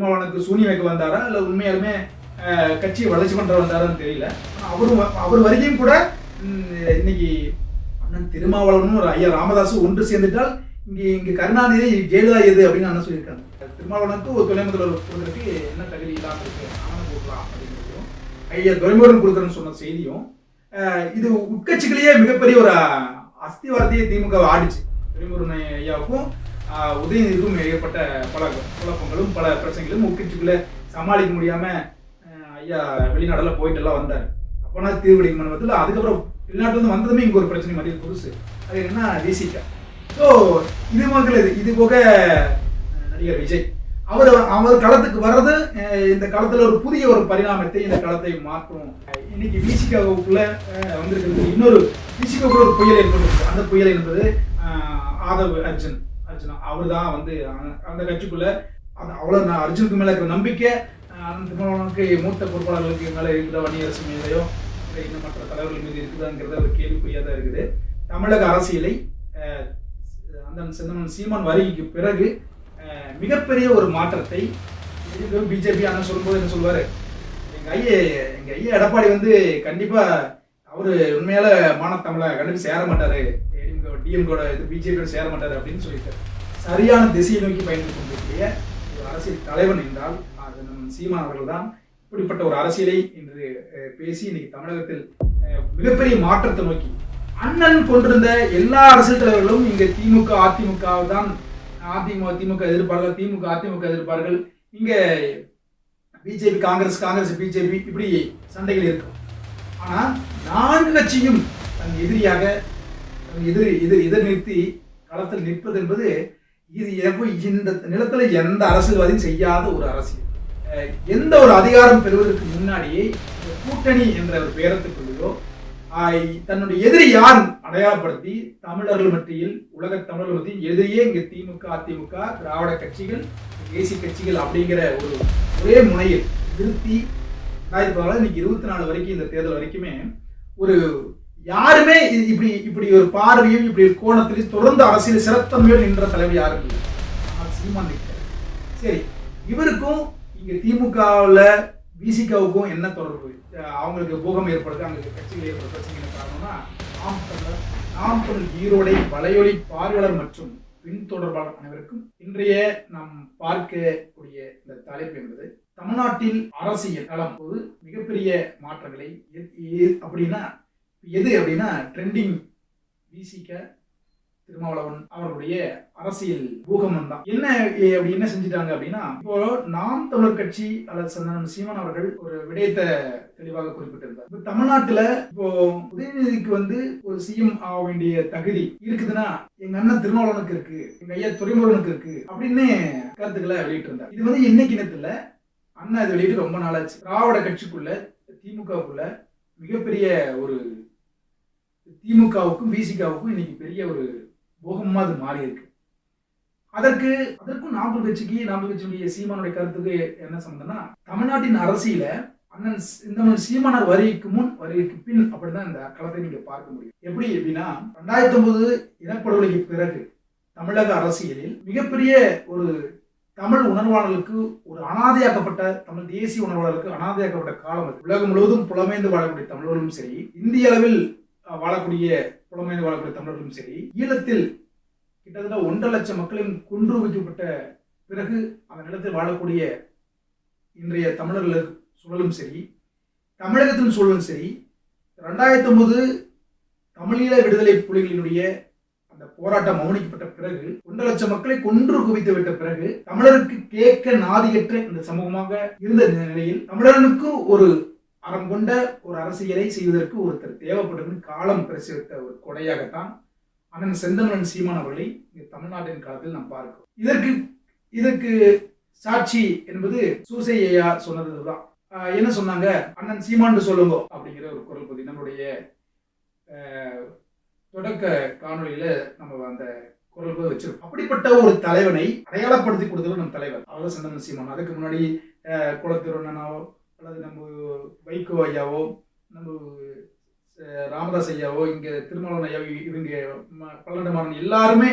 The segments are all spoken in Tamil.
திருமாவளவனுக்கு சூனியம் வைக்க வந்தாரா? இல்லை உண்மையாலுமே கட்சி கட்சியை வளர்ச்சி பண்ற வந்தாரான்னு தெரியல. அவரும் வ- அவர் வரைக்கும் கூட இன்னைக்கு அண்ணன் திருமாவளவனும் ஒரு ஐயா ராமதாஸும் ஒன்று சேர்ந்துட்டால் இங்கே இங்கே கருணாநிதி ஜெயலலிதா எது அப்படின்னு அண்ணன் சொல்லியிருக்காங்க. திருமாவளவனுக்கு ஒரு துணை முதல்வர் கொடுக்கறதுக்கு என்ன தகுதி இல்லாமல் இருக்கு? ஆனால் கொடுக்கலாம் அப்படிங்கிறதையும் ஐயா துரைமுருகன் கொடுக்குறேன்னு சொன்ன செய்தியும் இது உட்கட்சிகளையே மிகப்பெரிய ஒரு அஸ்திவாரத்தையே திமுக ஆடிச்சு. துரைமுருகன் ஐயாவுக்கும் உதயநிதிக்கும் ஏற்பட்ட பல குழப்பங்களும் பல பிரச்சனைகளும் ஒக்கிச்சுக்குள்ளே சமாளிக்க முடியாமல் ஐயா வெளிநாடெல்லாம் போயிட்டு எல்லாம் வந்தார். அப்போனா தீர்வடி மண்டபத்தில் அதுக்கப்புறம் வெளிநாட்டுல வந்து வந்ததுமே இங்கே ஒரு பிரச்சனை மாதிரி புதுசு. அது என்னன்னா விசிகா ஸோ இது மக்கள் இது. இது போக நடிகர் விஜய். அவர் அவர் களத்துக்கு வர்றது இந்த களத்தில் ஒரு புதிய ஒரு பரிணாமத்தை இந்த களத்தை மாற்றும். அஹ், இன்னைக்கு விசிகாவுக்குள்ள வந்திருக்கிறது இன்னொரு விசிகாவுக்குள்ள ஒரு புயல் ஏற்பட்டிருக்கு. அந்த புயல் என்பது ஆதவ் அர்ஜுன். அர்ஜுனா அவர் தான் வந்து அந்த- கட்சிக்குள்ள அந்த அவ்வளோ நான் அர்ஜுனுக்கு மேலே இருக்கிற நம்பிக்கை அஹ், மூத்த பொறுப்பாளர்களுக்கு மேலே இருக்கிற வன்னியரசு மீதையோ இல்லை இன்னும் மற்ற தலைவர்கள் மீது இருக்குதாங்கிறத ஒரு கேள்விக்குறியாக தான் இருக்குது. தமிழக அரசியலை அந்த செந்தமன் சீமான் வருகைக்கு பிறகு மிகப்பெரிய ஒரு மாற்றத்தை பிஜேபி அண்ணன் சொல்லும்போது என்ன சொல்லுவார்? எங்கள் ஐயா எங்கள் ஐயா எடப்பாடி வந்து கண்டிப்பாக அவர் உண்மையால மானத்தமிழ கண்டிப்பாக சேர மாட்டார். டிஎம்கோட இது பிஜேபியோட சேர மாட்டார் அப்படின்னு சொல்லிட்டார். சரியான திசையை நோக்கி பயணித்துக் கொண்டிருக்கிற ஒரு அரசியல் தலைவன் என்றால் அது நம் சீமான் அவர்கள் தான் இப்படிப்பட்ட ஒரு அரசியலை இன்று பேசி இன்னைக்கு தமிழகத்தில் மிகப்பெரிய மாற்றத்தை நோக்கி அண்ணன் கொண்டிருந்த எல்லா அரசியல் தலைவர்களும் இங்க திமுக அதிமுக தான் அதிமுக திமுக எதிர்ப்பார்கள் திமுக அதிமுக எதிர்ப்பார்கள். இங்க பிஜேபி காங்கிரஸ் காங்கிரஸ் பிஜேபி இப்படி சண்டைகள் இருக்கும். ஆனா நான்கு கட்சியும் தன் எதிரியாக தன் எதிரி எதிர் எதிர் நிறுத்தி களத்தில் நிற்பது என்பது இது இந்த நிலத்துல எந்த அரசியல்வாதியும் செய்யாத ஒரு அரசியல். எந்த ஒரு அதிகாரம் பெறுவதற்கு முன்னாடியே இந்த கூட்டணி என்ற ஒரு பேரத்துக்குள்ளேயோ தன்னுடைய எதிரி யார் அடையாளப்படுத்தி தமிழர்கள் மத்தியில் உலக தமிழர்கள் மத்தியில் எதிரியே இங்கே திமுக அதிமுக திராவிட கட்சிகள் தேசிய கட்சிகள் அப்படிங்கிற ஒரு ஒரே முனையில் நிறுத்தி ரெண்டாயிரத்தி பதினாலு இன்னைக்கு இருபத்தி நாலு வரைக்கும் இந்த தேர்தல் வரைக்குமே ஒரு யாருமே இப்படி இப்படி ஒரு பார்வையும் இப்படி ஒரு கோணத்திலையும் தொடர்ந்து அரசியல் சிறத்தன்மையோடு நின்ற தலைவர் யாரும் இல்லை. ஆனால் சீமான் நிற்கிறார் சரி இவருக்கும் இங்க திமுகவில் விசிகாவுக்கும் என்ன தொடர்பு? அவங்களுக்கு போகம் ஏற்படுது அவங்களுக்கு கட்சிகள் ஏற்படுற பிரச்சனை காரணம்னா நாம் தமிழர் நாம் தமிழ் ஈரோடை வலையொலி பார்வையாளர் மற்றும் பின்தொடர்பாளர் அனைவருக்கும் இன்றைய நாம் பார்க்கக்கூடிய இந்த தலைப்பு என்பது தமிழ்நாட்டில் அரசியல் களம் போது மிகப்பெரிய மாற்றங்களை அப்படின்னா எது அப்படின்னா ட்ரெண்டிங் விசிக திருமாவளவன் அவர்களுடைய அரசியல் பூகமம் தான் என்ன அப்படி என்ன செஞ்சுட்டாங்க அப்படின்னா இப்போ நாம் தமிழர் கட்சி அல்லது சந்தனம் சீமான் அவர்கள் ஒரு விடயத்தை தெளிவாக குறிப்பிட்டிருந்தார். இப்போ தமிழ்நாட்டுல இப்போ உதயநிதிக்கு வந்து ஒரு சிஎம் ஆக வேண்டிய தகுதி இருக்குதுன்னா எங்க அண்ணன் திருமாவளவனுக்கு இருக்கு எங்க ஐயா துறைமுருகனுக்கு இருக்கு அப்படின்னு கருத்துக்களை வெளியிட்டு இருந்தார் இது வந்து என்னைக்கு இனத்துல அண்ணா இது வெளியிட்டு ரொம்ப நாளாச்சு. திராவிட கட்சிக்குள்ள திமுகவுக்குள்ள மிகப்பெரிய ஒரு திமுகவுக்கும் பிசிகாவுக்கும் இன்னைக்கு பெரிய ஒரு போகமாக அது மாறி இருக்கு அதற்கு அதற்கும் நாற்பது கட்சிக்கு நாமல் கட்சியுடைய சீமானுடைய கருத்துக்கு என்ன சம்மந்தம்னா தமிழ்நாட்டின் அரசியல அண்ணன் இந்த மாதிரி சீமானார் வரிக்கு முன் வரிக்கு பின் அப்படிதான் இந்த களத்தை நீங்க பார்க்க முடியும். எப்படி எப்படின்னா ரெண்டாயிரத்தி ஒன்பது இனப்படுகொலைக்கு பிறகு தமிழக அரசியலில் மிகப்பெரிய ஒரு தமிழ் உணர்வாளர்களுக்கு ஒரு அனாதையாக்கப்பட்ட தமிழ் தேசிய உணர்வாளர்களுக்கு அனாதையாக்கப்பட்ட காலம் உலகம் முழுவதும் புலமைந்து வாழக்கூடிய தமிழர்களும் சரி இந்திய அளவில் வாழக்கூடிய புலமைந்து வாழக்கூடிய தமிழர்களும் சரி ஈழத்தில் கிட்டத்தட்ட ஒன்றரை லட்சம் மக்களையும் கொன்று வைக்கப்பட்ட பிறகு அந்த நிலத்தில் வாழக்கூடிய இன்றைய தமிழர்கள் சூழலும் சரி தமிழகத்தின் சூழலும் சரி ரெண்டாயிரத்தி ஒன்பது தமிழீழ விடுதலை புலிகளினுடைய அந்த போராட்டம் மௌனிக்கப்பட்ட பிறகு ஒன்றரை லட்சம் மக்களை கொன்று குவித்து விட்ட பிறகு தமிழருக்கு கேட்க நாதியற்ற இந்த சமூகமாக இருந்த நிலையில் தமிழனுக்கு ஒரு அறம் கொண்ட ஒரு அரசியலை செய்வதற்கு ஒருத்தர் தேவைப்பட்டது காலம் பிரசவித்த ஒரு கொடையாகத்தான் அண்ணன் செந்தமரன் சீமான் அவர்களை தமிழ்நாட்டின் காலத்தில் நாம் பார்க்கிறோம். இதற்கு இதற்கு சாட்சி என்பது சூசையா சொன்னதுதான். என்ன சொன்னாங்க? அண்ணன் சீமான்னு சொல்லுங்க அப்படிங்கிற ஒரு குரல் பகுதி நம்மளுடைய தொடக்க காணொலியில நம்ம அந்த குரல் பகுதி வச்சிருக்கோம் அப்படிப்பட்ட ஒரு தலைவனை அடையாளப்படுத்தி கொடுத்தவர் நம் தலைவர். அவர் செந்தமன் சீமான். அதுக்கு முன்னாடி ஆஹ், அல்லது நம்ம வைகோ ஐயாவோ நம்ம ராமதாஸ் ஐயாவோ இங்கே திருமலன் ஐயாவோ இவங்க ம- பல்லடமாறன் எல்லாருமே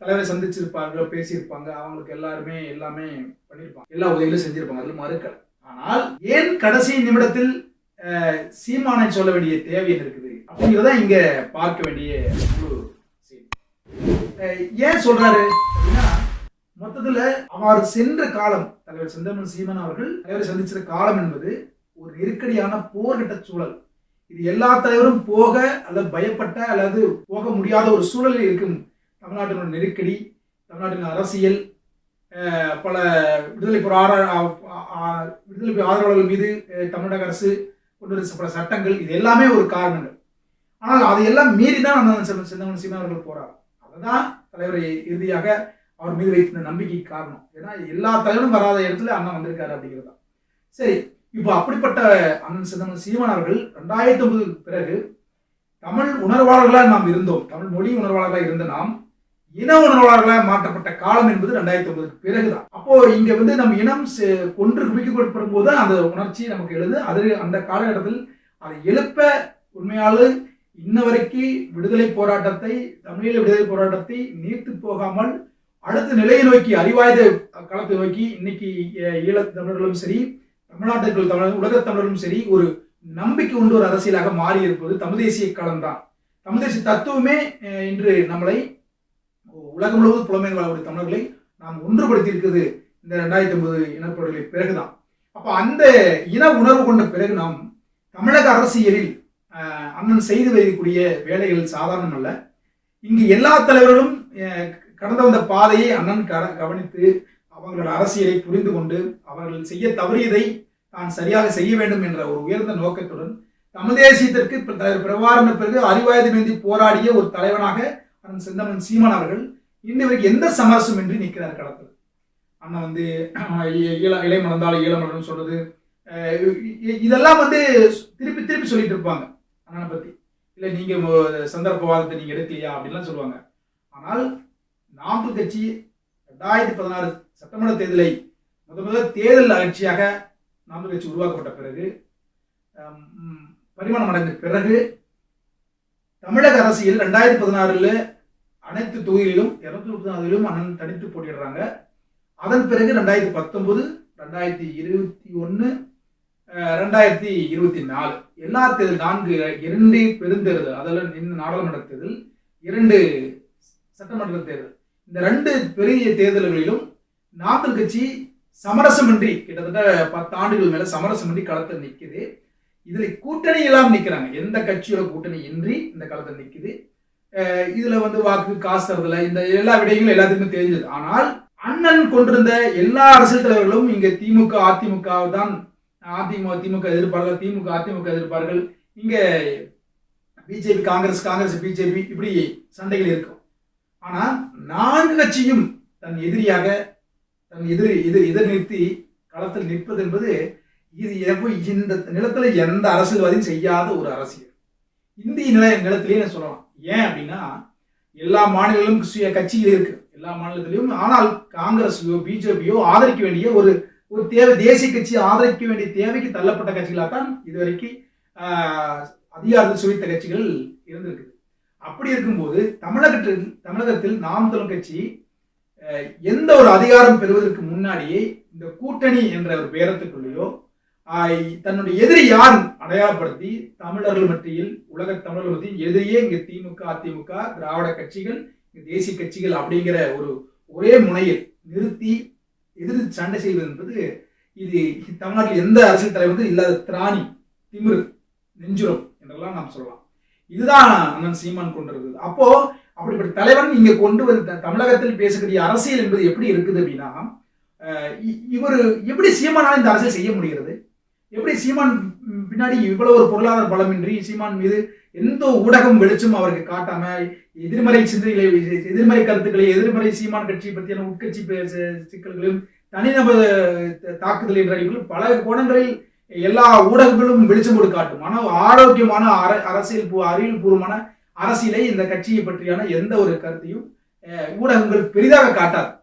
தலைவரை சந்திச்சிருப்பார்கள் பேசியிருப்பாங்க. அவங்களுக்கு எல்லாருமே எல்லாமே பண்ணியிருப்பாங்க. எல்லா உதவிகளும் செஞ்சிருப்பாங்க. அதில் மறுக்கல. ஆனால் ஏன் கடைசி நிமிடத்தில் சீமானை சொல்ல வேண்டிய தேவை இருக்குது? அப்படிங்கிறத இங்க பார்க்க வேண்டிய ஒரு ஏன் சொல்றாரு? மொத்தத்துல அவர் சென்ற காலம் தலைவர் செந்தமிழ் சீமன் அவர்கள் தலைவரை சந்திச்சிருக்க காலம் என்பது ஒரு நெருக்கடியான போர்கிட்ட சூழல். இது எல்லா தலைவரும் போக அல்லது பயப்பட்ட அல்லது போக முடியாத ஒரு சூழலில் இருக்கும் தமிழ்நாட்டினோட நெருக்கடி தமிழ்நாட்டின் அரசியல் பல விடுதலை போராட விடுதலை ஆதரவாளர்கள் மீது தமிழக அரசு கொண்டு வந்த பல சட்டங்கள் இது எல்லாமே ஒரு காரணங்கள். ஆனால் அதையெல்லாம் மீறி தான் அண்ணன் செல்வ- செந்தமிழ் அவர்கள் போறார் அதுதான் தலைவரை இறுதியாக அவர் மீது வைத்திருந்த நம்பிக்கை காரணம். ஏன்னா எல்லா தலைவரும் வராத இடத்துல அண்ணன் வந்திருக்காரு அப்படிங்கிறது தான் சரி இப்போ அப்படிப்பட்ட அண்ணன் சிதம்பரம் சீமான் அவர்கள் ரெண்டாயிரத்தி ஒன்பதுக்கு பிறகு தமிழ் உணர்வாளர்களாக நாம் இருந்தோம். தமிழ் மொழி உணர்வாளர்களாக இருந்த நாம் இன உணர்வாளர்களாக மாற்றப்பட்ட காலம் என்பது ரெண்டாயிரத்தி ஒன்பதுக்கு பிறகுதான். அப்போ இங்க வந்து நம்ம இனம் செ- கொன்று குவிக்கப்படும் போது அந்த உணர்ச்சி நமக்கு எழுது. அது அந்த காலகட்டத்தில் அதை எழுப்ப உண்மையாளு இன்ன வரைக்கும் விடுதலை போராட்டத்தை தமிழீழ விடுதலை போராட்டத்தை நீர்த்து போகாமல் அடுத்த நிலையை நோக்கி அறிவாயுத களத்தை நோக்கி இன்னைக்கு ஈழத் தமிழர்களும் சரி தமிழ்நாட்டுக்குள் தமிழ் உலகத் தமிழர்களும் சரி ஒரு நம்பிக்கை உண்டு ஒரு அரசியலாக மாறி இருப்பது தமிழ் தேசிய காலம்தான் தமிழ் தேசிய தத்துவமே இன்று நம்மளை உலகம் முழுவதும் புலமையில் வாழக்கூடிய தமிழர்களை நாம் ஒன்றுபடுத்தி இருக்குது இந்த ரெண்டாயிரத்தி ஒன்பது இனப்படுகொலை பிறகுதான். அப்போ அந்த இன உணர்வு கொண்ட பிறகு நாம் தமிழக அரசியலில் அண்ணன் செய்து வைக்கக்கூடிய வேலைகள் சாதாரணம் அல்ல இங்கு எல்லா தலைவர்களும் கடந்து வந்த பாதையை அண்ணன் கவனித்து அவங்களோட அரசியலை புரிந்து கொண்டு அவர்கள் செய்ய தவறியதை தான் சரியாக செய்ய வேண்டும் என்ற ஒரு உயர்ந்த நோக்கத்துடன் தமிழ் தேசியத்திற்கு பிரபாரண பிறகு அறிவாயுதமேந்தி போராடிய ஒரு தலைவனாக அண்ணன் செந்தமன் சீமான் அவர்கள் இன்னும் வரைக்கும் எந்த சமரசமின்றி நிற்கிறார் களத்தில்? அண்ணன் வந்து இள இ- ஈழ இலை ஈழமலர்னு சொல்றது இதெல்லாம் வந்து திருப்பி திருப்பி சொல்லிட்டு இருப்பாங்க அண்ணனை பத்தி. இல்லை நீங்க சந்தர்ப்பவாதத்தை நீங்க எடுக்கலையா அப்படின்லாம் சொல்லுவாங்க. ஆனால் நாமக்கல் கட்சி ரெண்டாயிரத்தி பதினாறு சட்டமன்ற தேர்தலை முத முதல் தேர்தல் ஆட்சியாக நாமக்கல் கட்சி உருவாக்கப்பட்ட பிறகு பரிமாணம் அடைந்த பிறகு தமிழக அரசியல் ரெண்டாயிரத்தி பதினாறில் அனைத்து தொகுதிகளிலும் இருநூத்தி முப்பத்தி நாலுலையும் அண்ணன் தனித்து போட்டிடுறாங்க அதன் பிறகு ரெண்டாயிரத்தி பத்தொன்பது ரெண்டாயிரத்தி இருபத்தி ஒன்று ரெண்டாயிரத்தி இருபத்தி நாலு. எல்லா தேர்தல் நான்கு இரண்டு பெருந்தேர்தல் அதில் நின்று நாடாளுமன்ற தேர்தல் இரண்டு சட்டமன்ற தேர்தல். இந்த ரெண்டு பெரிய தேர்தல்களிலும் நாத்தல் கட்சி சமரசமின்றி கிட்டத்தட்ட பத்து ஆண்டுகள் மேல சமரசமின்றி களத்தில் நிற்குது இதுல கூட்டணி எல்லாம் நிக்கிறாங்க. எந்த கட்சியோட கூட்டணி இன்றி இந்த களத்தில் நிக்குது. இதுல வந்து வாக்கு காசு தரதுல இந்த எல்லா விடயங்களும் எல்லாத்துக்குமே தெரிஞ்சது. ஆனால் அண்ணன் கொண்டிருந்த எல்லா அரசியல் தலைவர்களும் இங்க திமுக அதிமுக தான் அதிமுக திமுக எதிர்ப்பார்கள் திமுக அதிமுக எதிர்ப்பார்கள். இங்க பிஜேபி காங்கிரஸ் காங்கிரஸ் பிஜேபி இப்படி சண்டைகள் இருக்கும். ஆனால் நான்கு கட்சியும் தன் எதிரியாக தன் எதிரி எதிர் எதிர் நிறுத்தி களத்தில் நிற்பது என்பது இது எப்போ இந்த நிலத்தில் எந்த அரசியல்வாதியும் செய்யாத ஒரு அரசியல். இந்திய நில நிலத்திலேயே நான் சொல்லலாம். ஏன் அப்படின்னா எல்லா மாநிலங்களும் சுய கட்சிகள் இருக்கு. எல்லா மாநிலத்திலையும் ஆனால் காங்கிரஸையோ பிஜேபியோ ஆதரிக்க வேண்டிய ஒரு ஒரு தேவை தேசிய கட்சி ஆதரிக்க வேண்டிய தேவைக்கு தள்ளப்பட்ட கட்சிகளாக தான் இதுவரைக்கும் அதிகாரத்தில் சுழித்த கட்சிகள் இருந்திருக்குது. அப்படி இருக்கும்போது தமிழகத்தில் தமிழகத்தில் நாம் தமிழ் கட்சி எந்த ஒரு அதிகாரம் பெறுவதற்கு முன்னாடியே இந்த கூட்டணி என்ற ஒரு பேரத்துக்குள்ளேயோ தன்னுடைய எதிரி யார் அடையாளப்படுத்தி தமிழர்கள் மத்தியில் உலக தமிழர்கள் மத்தியில் எதிரியே இங்க திமுக அதிமுக திராவிட கட்சிகள் தேசிய கட்சிகள் அப்படிங்கிற ஒரு ஒரே முனையில் நிறுத்தி எதிர்த்து சண்டை செய்வது என்பது இது தமிழ்நாட்டில் எந்த அரசியல் தலைவருக்கும் இல்லாத திராணி திமிரு நெஞ்சுரம் என்றெல்லாம் நாம் சொல்லலாம். இதுதான் அண்ணன் சீமான் கொண்டிருக்குது அப்போ அப்படிப்பட்ட தலைவன் இங்க கொண்டு வந்து தமிழகத்தில் பேசக்கூடிய அரசியல் என்பது எப்படி இருக்குது அப்படின்னா இ- இவர் எப்படி சீமானால் இந்த அரசியல் செய்ய முடிகிறது? எப்படி சீமான் பின்னாடி இவ்வளவு ஒரு பொருளாதார பலமின்றி சீமான் மீது எந்த ஊடகம் வெளிச்சம் அவருக்கு காட்டாம எதிர்மறை சிந்தனைகளை எதிர்மறை கருத்துக்களை எதிர்மறை சீமான் கட்சி பற்றியான உட்கட்சி சிக்கல்களையும் தனிநபர் தாக்குதல் என்ற அடிப்படையில் பல கோணங்களில் எல்லா ஊடகங்களும் வெளிச்சம் போட்டு காட்டும். ஆனால் ஆரோக்கியமான அர- அரசியல் பூ- அறிவியல் பூர்வமான அரசியலை இந்த கட்சியை பற்றியான எந்த ஒரு கருத்தையும் ஊடகங்கள் பெரிதாக காட்டாது.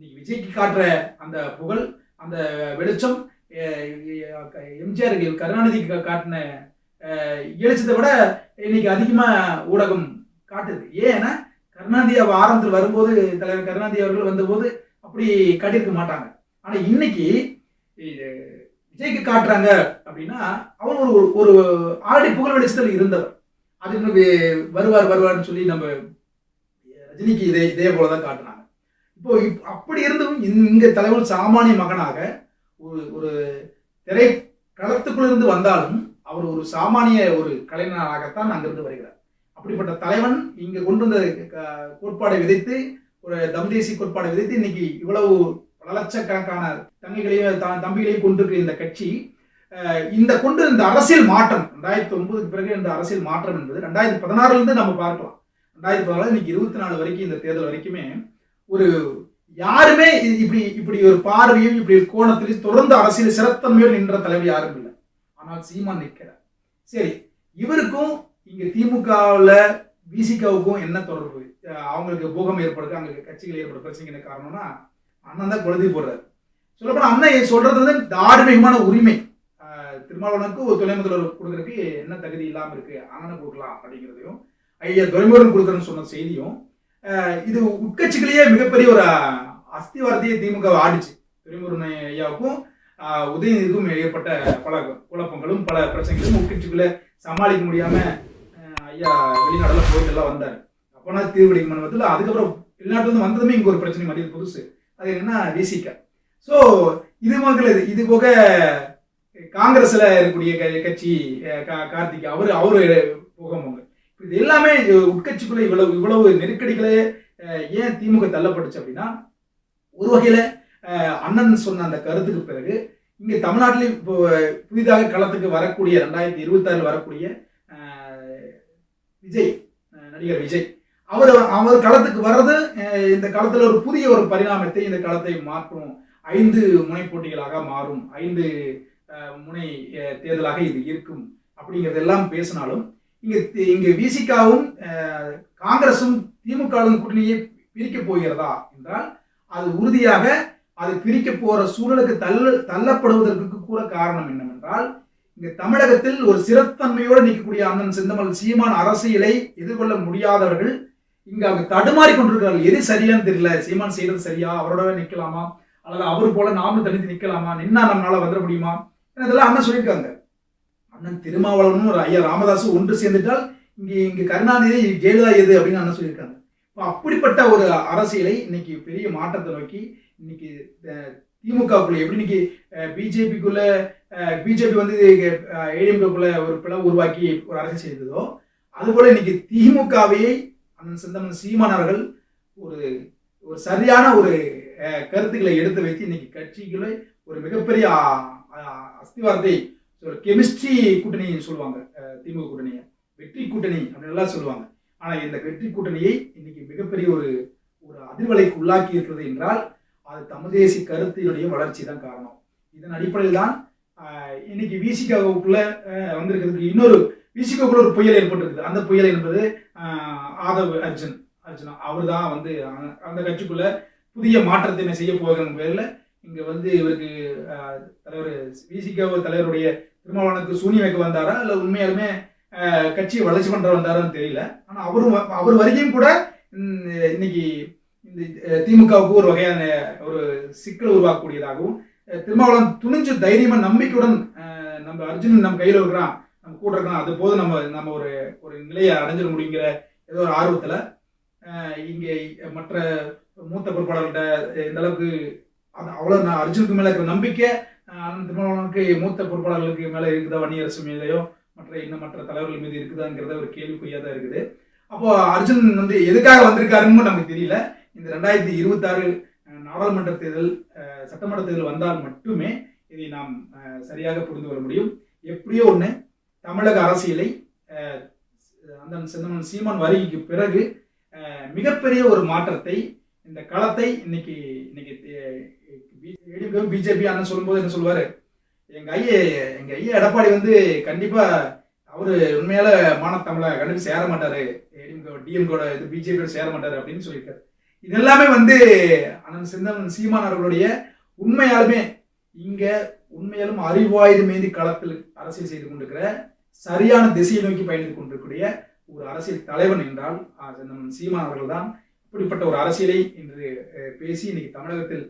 இன்னைக்கு விஜய்க்கு காட்டுற அந்த புகழ் அந்த வெளிச்சம் எம்ஜிஆர் கருணாநிதிக்கு காட்டின எழுச்சத்தை விட இன்னைக்கு அதிகமாக ஊடகம் காட்டுது. ஏன்னா கருணாநிதி அவ ஆரம்பத்தில் வரும்போது தலைவர் கருணாநிதி அவர்கள் வந்தபோது அப்படி காட்டியிருக்க மாட்டாங்க. ஆனால் இன்னைக்கு விஜய்க்கு காட்டுறாங்க அப்படின்னா அவர் ஒரு ஒரு ஆல்ரெடி புகழ் வெளிச்சத்தில் இருந்தவர் அது இன்னும் வருவார் வருவார்னு சொல்லி நம்ம ரஜினிக்கு இதே இதே போல தான் காட்டுனாங்க இப்போ இப்- அப்படி இருந்தும் இங்க தலைவர் சாமானிய மகனாக ஒரு ஒரு திரை களத்துக்குள்ளிருந்து வந்தாலும் அவர் ஒரு சாமானிய ஒரு கலைஞராகத்தான் அங்கிருந்து வருகிறார். அப்படிப்பட்ட தலைவன் இங்கே கொண்டு வந்த கோட்பாடை விதைத்து ஒரு தம் தேசிய கோட்பாடை விதைத்து இன்னைக்கு இவ்வளவு லட்சக்கணக்கான தங்கைகளையும் த- தம்பிகளையும் கொண்டிருக்கிற இந்த கட்சி இந்த கொண்டு இந்த அரசியல் மாற்றம் ரெண்டாயிரத்தி ஒன்பதுக்கு பிறகு இந்த அரசியல் மாற்றம் என்பது ரெண்டாயிரத்தி பதினாறுல இருந்து நம்ம பார்க்கலாம். ரெண்டாயிரத்தி பதினாலு இன்னைக்கு இருபத்தி நாலு வரைக்கும் இந்த தேர்தல் வரைக்குமே ஒரு யாருமே இப்படி இப்படி ஒரு பார்வையும் இப்படி ஒரு கோணத்திலையும் தொடர்ந்து அரசியல் சிறத்தன்மையோடு நின்ற தலைவர் யாரும் இல்லை. ஆனால் சீமான் நிற்கிறார். சரி இவருக்கும் இங்க திமுகவில் விசிகாவுக்கும் என்ன தொடர்பு? அவங்களுக்கு போகம் ஏற்படுது அங்கே கட்சிகள் ஏற்படுற பிரச்சனைக்கு என்ன காரணம்னா அண்ணன் தான் குழந்தை போடுறாரு. சொல்லப்போனா அண்ணன் சொல்றது வந்து தார்மீகமான உரிமை. அஹ் திருமாவளவனுக்கு ஒரு துணை முதல்வர் கொடுக்கறதுக்கு என்ன தகுதி இல்லாமல் இருக்கு? அண்ணனை கொடுக்கலாம் அப்படிங்கிறதையும் ஐயா துரைமுருகன் கொடுக்குறேன்னு சொன்ன செய்தியும் இது உட்கட்சிகளையே மிகப்பெரிய ஒரு அஸ்திவாரத்தையே திமுக ஆடிச்சு. துரைமுருகன் ஐயாவுக்கும் உதயநிதிக்கும் ஏற்பட்ட பல குழப்பங்களும் பல பிரச்சனைகளும் உட்கட்சிக்குள்ளே சமாளிக்க முடியாம ஐயா வெளிநாடுல போயிட்டு எல்லாம் வந்தார். அப்போனா தீர்வடி மண்டபத்தில் அதுக்கப்புறம் வெளிநாட்டுல இருந்து வந்ததுமே இங்க ஒரு பிரச்சனை மாதிரி புதுசு. அது என்னன்னா விசிக ஸோ இது மக்கள் இது போக காங்கிரஸில் இருக்கக்கூடிய க- கட்சி கா- கார்த்திக் அவர் அவர் போகவங்க இது எல்லாமே உட்கட்சிக்குள்ளே இவ்வளவு இவ்வளவு நெருக்கடிகளே ஏன் திமுக தள்ளப்பட்டுச்சு அப்படின்னா ஒரு வகையில் அண்ணன் சொன்ன அந்த கருத்துக்கு பிறகு இங்கே தமிழ்நாட்டில் இப்போ புதிதாக களத்துக்கு வரக்கூடிய ரெண்டாயிரத்தி இருபத்தாறில் வரக்கூடிய விஜய் நடிகர் விஜய் அவர் அவர் களத்துக்கு வர்றது இந்த களத்துல ஒரு புதிய ஒரு பரிணாமத்தை இந்த களத்தை மாற்றும் ஐந்து முனை போட்டிகளாக மாறும். ஐந்து முனை தேர்தலாக இது இருக்கும். அப்படிங்கிறதெல்லாம் பேசினாலும் இங்கே இங்கே விசிகாவும் காங்கிரஸும் திமுகவும் கூட்டணியை பிரிக்க போகிறதா என்றால் அது உறுதியாக அது பிரிக்க போகிற சூழலுக்கு தள்ள தள்ளப்படுவதற்கு கூட காரணம் என்னவென்றால் இங்கே தமிழகத்தில் ஒரு சிறத்தன்மையோடு நிற்கக்கூடிய அண்ணன் செந்தமல் சீமான் அரசியலை எதிர்கொள்ள முடியாதவர்கள் இங்க அவங்க தடுமாறி கொண்டிருக்கிறார்கள். எது சரியான்னு தெரியல. சீமான் செய்யறது சரியா? அவரோட நிக்கலாமா? அல்லது அவர் போல நாமளும் தனித்து நிக்கலாமா? நின்னா நம்மளால வந்துட முடியுமா? இதெல்லாம் அண்ணன் சொல்லியிருக்காங்க. அண்ணன் திருமாவளவனும் ஒரு ஐயா ராமதாசும் ஒன்று சேர்ந்துட்டால் இங்க இங்க கருணாநிதி ஜெயலலிதா எது அப்படின்னு அண்ணன் சொல்லியிருக்காங்க. இப்போ அப்படிப்பட்ட ஒரு அரசியலை இன்னைக்கு பெரிய மாற்றத்தை நோக்கி இன்னைக்கு திமுகக்குள்ள எப்படி இன்னைக்கு பிஜேபிக்குள்ள பிஜேபி வந்து ஏடிஎம்கேக்குள்ள ஒரு பிளவு உருவாக்கி ஒரு அரசியல் செய்ததோ அதுபோல இன்னைக்கு திமுகவையே அண்ணன் செந்தமன் சீமானவர்கள் ஒரு ஒரு சரியான ஒரு கருத்துக்களை எடுத்து வைத்து இன்னைக்கு கட்சிகளை ஒரு மிகப்பெரிய அஸ்திவாரத்தை ஒரு கெமிஸ்ட்ரி கூட்டணி சொல்லுவாங்க திமுக கூட்டணியை. வெற்றி கூட்டணி அப்படின்லாம் சொல்லுவாங்க. ஆனால் இந்த வெற்றி கூட்டணியை இன்னைக்கு மிகப்பெரிய ஒரு ஒரு அதிர்வலைக்கு உள்ளாக்கி இருக்கிறது என்றால் அது தமிழ் தேசிய கருத்தினுடைய வளர்ச்சி தான் காரணம். இதன் அடிப்படையில் தான் இன்னைக்கு விசிகாவுக்குள்ள வந்திருக்கிறதுக்கு இன்னொரு விசிகாவுக்குள்ள ஒரு புயல் ஏற்பட்டிருக்குது. அந்த புயல் என்பது ஆதவ் அர்ஜுன் அர்ஜுனா. அவர் தான் வந்து அந்த- கட்சிக்குள்ள புதிய மாற்றத்தினை செய்ய போகிற பேரில் இங்கே வந்து இவருக்கு தலைவர் விசிகோ தலைவருடைய திருமாவளவனுக்கு சூனி வைக்க வந்தாரா? இல்லை உண்மையாலுமே கட்சியை வளர்ச்சி பண்ணுற வந்தாரான்னு தெரியல. ஆனால் அவரும் வ- அவர் வரைக்கும் கூட இன்னைக்கு இந்த திமுகவுக்கு ஒரு வகையான ஒரு சிக்கல் உருவாக்கக்கூடியதாகவும் அஹ், திருமாவளவன் துணிஞ்சு தைரியமாக நம்பிக்கையுடன் நம்ம அர்ஜுன் நம்ம கையில் இருக்கிறான். நம்ம கூட இருக்கணும். அது போது நம்ம நம்ம ஒரு ஒரு நிலையை அடைஞ்சிட முடியுங்கிற ஏதோ ஒரு ஆர்வத்தில் இங்கே மற்ற மூத்த பொறுப்பாளர்கிட்ட இந்த அளவுக்கு அது நான் அர்ஜுனுக்கு மேலே இருக்கிற நம்பிக்கை அஹ், மூத்த பொறுப்பாளர்களுக்கு மேலே இருக்குதா வன்னியரசு மேலேயோ மற்ற இன்னும் மற்ற தலைவர்கள் மீது இருக்குதாங்கிறத ஒரு கேள்விக்குறியாக தான் இருக்குது. அப்போ அர்ஜுன் வந்து எதுக்காக வந்திருக்காருன்னு நமக்கு தெரியல. இந்த ரெண்டாயிரத்தி இருபத்தாறு நாடாளுமன்ற தேர்தல் சட்டமன்ற தேர்தல் வந்தால் மட்டுமே இதை நாம் சரியாக புரிந்து கொள்ள முடியும். எப்படியோ ஒன்று தமிழக அரசியலை அந்த செந்தமன் சீமான் வருகைக்கு பிறகு மிகப்பெரிய ஒரு மாற்றத்தை இந்த களத்தை இன்னைக்கு இன்னைக்கு பிஜேபி அண்ணன் சொல்லும்போது என்ன சொல்லுவாரு? எங்க ஐயா எங்க ஐயா எடப்பாடி வந்து கண்டிப்பா அவரு உண்மையால மானத்தமிழ கண்டிப்பா சேர மாட்டாரு. டிஎம்கோட இது பிஜேபியோட சேர மாட்டாரு அப்படின்னு சொல்லியிருக்காரு. இது எல்லாமே வந்து அண்ணன் சிந்தன் சீமான் அவர்களுடைய உண்மையாலுமே இங்க உண்மையாலும் அறிவாயுத மீதி களத்தில் அரசியல் செய்து கொண்டிருக்கிற சரியான திசையை நோக்கி பயணித்துக் கொண்டிருக்கூடிய ஒரு அரசியல் தலைவன் என்றால் ஆ, செந்தமன் சீமான் அவர்கள் தான் இப்படிப்பட்ட ஒரு அரசியலை இன்று பேசி இன்னைக்கு தமிழகத்தில்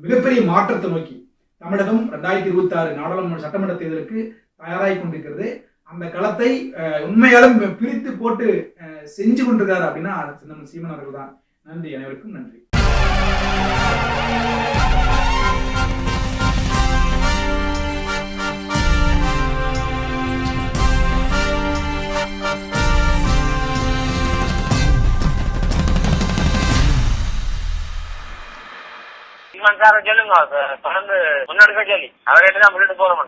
மிகப்பெரிய மாற்றத்தை நோக்கி தமிழகம் ரெண்டாயிரத்தி இருபத்தி ஆறு நாடாளுமன்ற சட்டமன்ற தேர்தலுக்கு தயாராகி கொண்டிருக்கிறது. அந்த களத்தை உண்மையாலும் பிரித்து போட்டு செஞ்சு கொண்டிருக்காரு அப்படின்னா சின்னமன் சீமன் அவர்கள் தான் நன்றி அனைவருக்கும் நன்றி. சீமான் சாரை சொல்லுங்க தொடர்ந்து முன்னெடுக்க சொல்லி. அவர்கிட்ட தான் முன்னிட்டு போகிறோம்